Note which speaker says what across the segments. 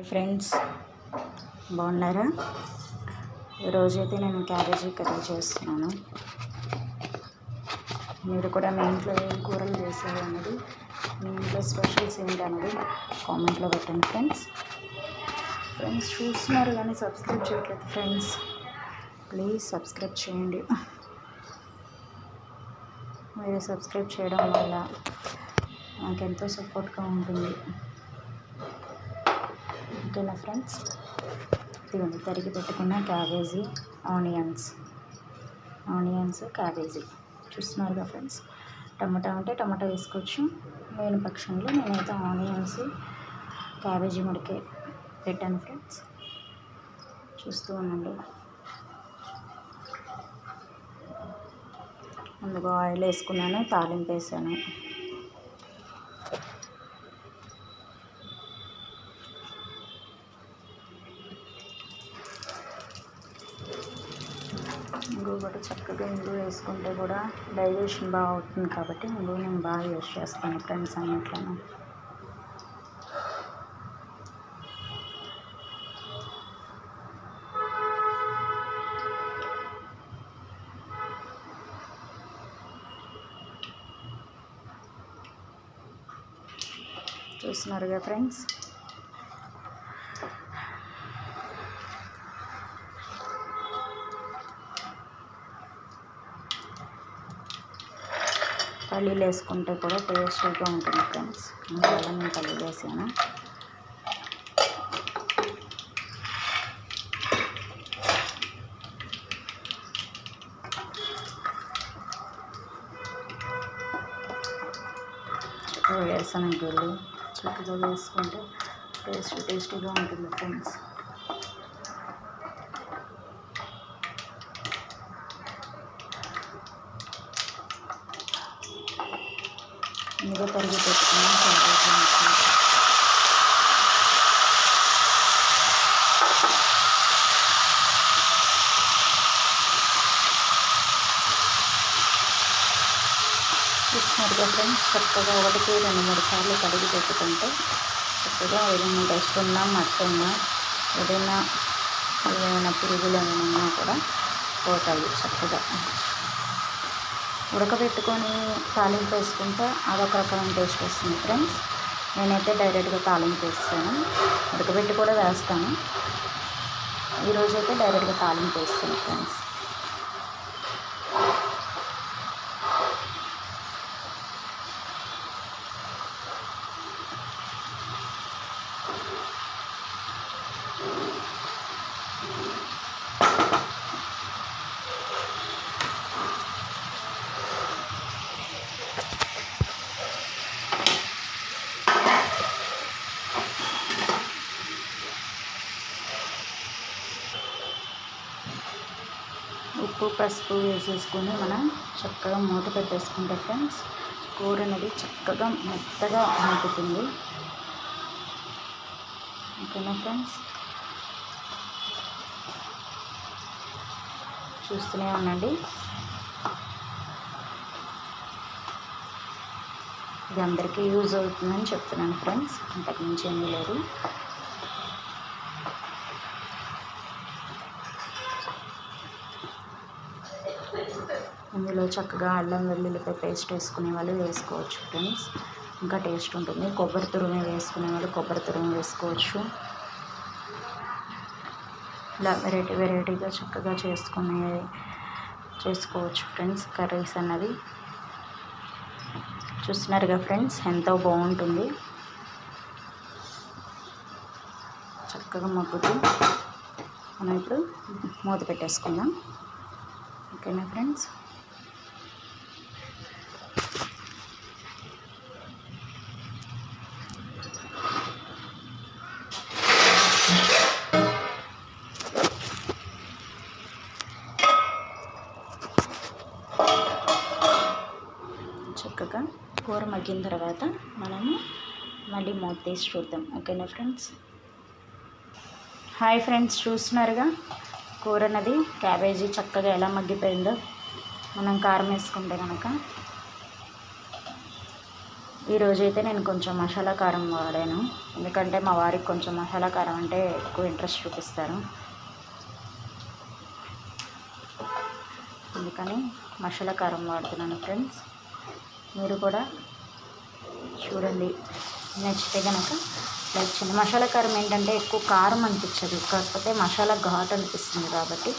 Speaker 1: Hi friends. బాగున్నారా? ఈరోజైతే నేను క్యాబేజీ కర్రీ చేస్తున్నాను. మీరు కూడా మీ ఇంట్లో ఏం కూరలు చేశారు అన్నది మీ ఇంట్లో స్పెషల్స్ ఏంటి అన్నది కామెంట్లో పెట్టండి ఫ్రెండ్స్. ఫ్రెండ్స్ చూస్తున్నారు కానీ సబ్స్క్రైబ్ చేయట్లేదు ఫ్రెండ్స్. ప్లీజ్ సబ్స్క్రైబ్ చేయండి. మీరు సబ్స్క్రైబ్ చేయడం వల్ల నాకు ఎంతో సపోర్ట్గా ఉంటుంది. ఓకేనా ఫ్రెండ్స్. ఇదిగోండి తరిగి పెట్టుకున్న క్యాబేజీ ఆనియన్స్. Onions cabbage. చూస్తున్నారుగా ఫ్రెండ్స్? టమాటా ఉంటే టమాటా వేసుకోవచ్చు. లేని పక్షంలో నేనైతే ఆనియన్స్ క్యాబేజీ ముడికే పెట్టాను ఫ్రెండ్స్. చూస్తూ ఉండండి. ముందుగా ఆయిల్ వేసుకున్నాను తాలింపు వేసాను. ఇంగు కూడా చక్కగా ఇంగు వేసుకుంటే కూడా డైజెషన్ బాగా అవుతుంది కాబట్టి ఇంగు నేను బాగా యూస్ చేస్తాను ఫ్రెండ్స్ అన్నిట్లోనూ. చూస్తున్నారుగా ఫ్రెండ్స్? పల్లీలు వేసుకుంటే కూడా టేస్టీగా ఉంటుంది ఫ్రెండ్స్. అందువల్ల నేను పల్లీలు వేసాను. చక్కగా వేసాను గుళ్ళు చక్కగా వేసుకుంటే టేస్ట్ టేస్టీగా ఉంటుంది ఫ్రెండ్స్. మీద తరిగి పెట్టుకున్న క్యాబేజీ ముక్కలు ఫ్రెండ్స్ చక్కగా ఒకటికి రెండు మూడు సార్లు కడిగి పెట్టుకుంటే చక్కగా ఏదైనా డస్ట్ ఉన్నా మట్టి ఉన్నా ఏదైనా ఏమైనా పురుగులు ఏమైనా ఉన్నా కూడా పోతాయి చక్కగా. ఉడకబెట్టుకొని తాలింపు వేసుకుంటే అదొక రకమైన టేస్ట్ వస్తుంది ఫ్రెండ్స్. నేనైతే డైరెక్ట్గా తాలింపు వేస్తాను. ఉడకబెట్టి కూడా వేస్తాను. ఈరోజైతే డైరెక్ట్గా తాలింపు వేస్తాను ఫ్రెండ్స్. ఉప్పు పసుపు వేసేసుకొని మనం చక్కగా మూత పెట్టేసుకుంటే ఫ్రెండ్స్ కూర అనేది చక్కగా మెత్తగా మగ్గుతుంది ఓకేనా ఫ్రెండ్స్ చూస్తూనే ఉండండి. ఇది అందరికీ యూజ్ అవుతుందని చెప్తున్నాను ఫ్రెండ్స్ అంతకుమించి ఏమీ లేదు. ఇందులో చక్కగా అల్లం వెల్లుల్లిపాయ పేస్ట్ వేసుకునే వాళ్ళు వేసుకోవచ్చు ఫ్రెండ్స్. ఇంకా టేస్ట్ ఉంటుంది. కొబ్బరి తురుము వేసుకునే వాళ్ళు కొబ్బరి తురుము వేసుకోవచ్చు. ఇలా వెరైటీ వెరైటీగా చక్కగా చేసుకునే చేసుకోవచ్చు ఫ్రెండ్స్ కర్రీస్ అన్నది చూస్తున్నారుగా ఫ్రెండ్స్ ఎంతో బాగుంటుంది. చక్కగా మగ్గుతూ మనం ఇప్పుడు మూత పెట్టేసుకుందాం. ఓకేనా ఫ్రెండ్స్? చక్కగా కూర మగ్గిన తర్వాత మనము మళ్ళీ మూత తీసి చూద్దాం. ఓకేనా ఫ్రెండ్స్? హాయ్ ఫ్రెండ్స్ చూస్తున్నారుగా? కూర అన్నది క్యాబేజీ చక్కగా ఎలా మగ్గిపోయిందో మనం కారం వేసుకుంటే కనుక ఈరోజు అయితే నేను కొంచెం మసాలా కారం వాడాను. ఎందుకంటే మా వారికి కొంచెం మసాలా కారం అంటే ఎక్కువ ఇంట్రెస్ట్ చూపిస్తారు. అందుకని మసాలా కారం వాడుతున్నాను ఫ్రెండ్స్. మీరు కూడా చూడండి. నచ్చితే కనుక లైక్ చేయండి. మసాలా కారం ఏంటంటే ఎక్కువ కారం అనిపించదు. కాకపోతే మసాలా ఘాట్ అనిపిస్తుంది కాబట్టి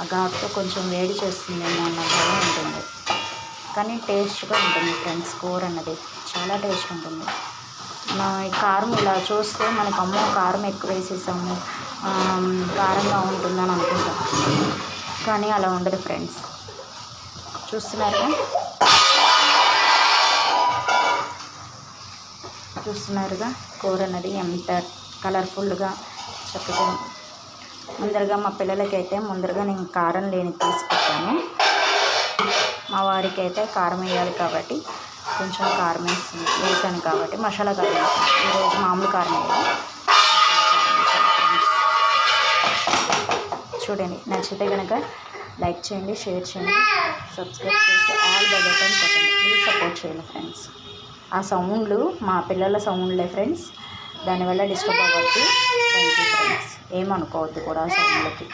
Speaker 1: ఆ ఘాట్తో కొంచెం వేడి చేస్తుందేమో అన్న భయం ఉంటుంది. కానీ టేస్ట్గా ఉంటుంది ఫ్రెండ్స్. కూర అన్నది చాలా టేస్ట్ ఉంటుంది. కారం ఇలా చూస్తే మనకు అమ్మో కారం ఎక్కువ వేసేసాము. కారంగా ఉంటుందని అనుకుంటాం. కానీ అలా ఉండదు ఫ్రెండ్స్. చూస్తున్నారా చూస్తున్నారుగా? కూర అనేది ఎంత కలర్ఫుల్గా చక్కగా ముందరగా మా పిల్లలకైతే ముందరగా నేను కారం లేని తీసి పెట్టాను. మా వారికి అయితే కారం వేయాలి కాబట్టి కొంచెం కారం వేసి వేసాను కాబట్టి మసాలా కారం వేసాను. ఈరోజు మామూలు కారం వేయాలి చూడండి నచ్చితే కనుక లైక్ చేయండి షేర్ చేయండి సబ్స్క్రైబ్ చేసి ఆల్ ద బటన్ కొట్టండి. ప్లీజ్ సపోర్ట్ చేయండి ఫ్రెండ్స్ ఆ సౌండ్లు మా పిల్లల సౌండ్లే ఫ్రెండ్స్. దానివల్ల డిస్టర్బ్ అవ్వద్దు. థ్యాంక్ యూ ఫ్రెండ్స్ ఏమనుకోవద్దు కూడా ఆ సౌండ్లకి.